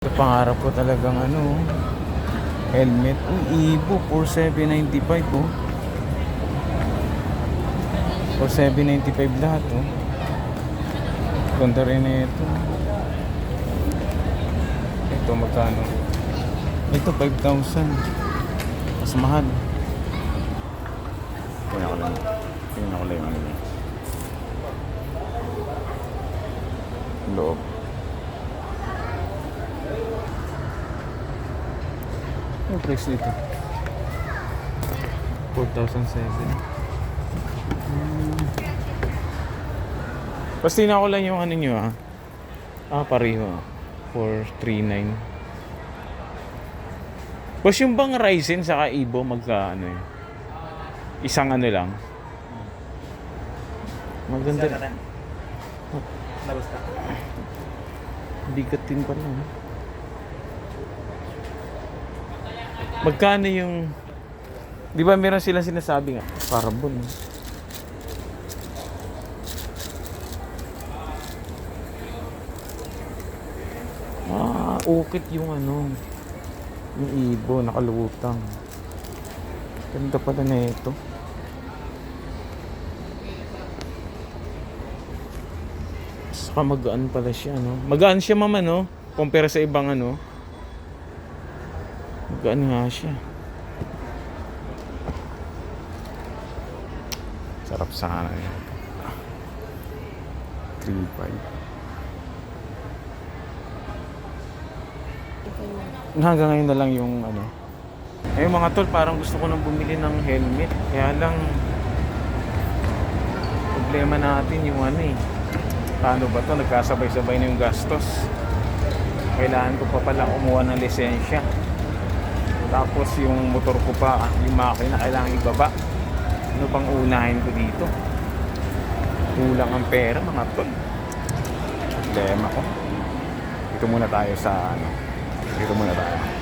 Ito pangarap ko talagang ano, helmet. Uy, Ibo, 4795 oh. 4795 lahat oh. Ganda rin na ito. Ito magkano? Ito 5,000. Mas mahal. Tingnan ko lang. Tingnan ko lang yung ano. Loob. Yung price nito? 4,007. Hmm. Basta na ko lang yung ano nyo ah. Ah, pareho. 439. Boss, yung bang Ryzen saka Evo magka ano yun? Isang ano lang? Maganda. Labas ka. Bigat din pala. no? Magkano yung... Di ba meron sila sinasabi nga? Carbon. Ah, ukit yung ano. Yung ibo, nakalutang. Ganda pala na ito. Saka magaan pala siya, no? Magaan siya, mama, no? Compare sa ibang, ano? Magaan nga siya. Sarap sana yun. 3.5. Hanggang ngayon na lang yung ano. Eh mga tol, parang gusto ko nang bumili ng helmet. Kaya lang problema natin yung ano eh. Paano ba to? Nagkasabay-sabay na yung gastos. Kailangan ko pa pala kumuha ng lisensya. Tapos yung motor ko pa, yung makina, kailangan ibaba. Ano pang unahin ko dito? Kulang ang pera mga tol. Problema ko. Dito muna tayo sa ano. Dito muna tayo.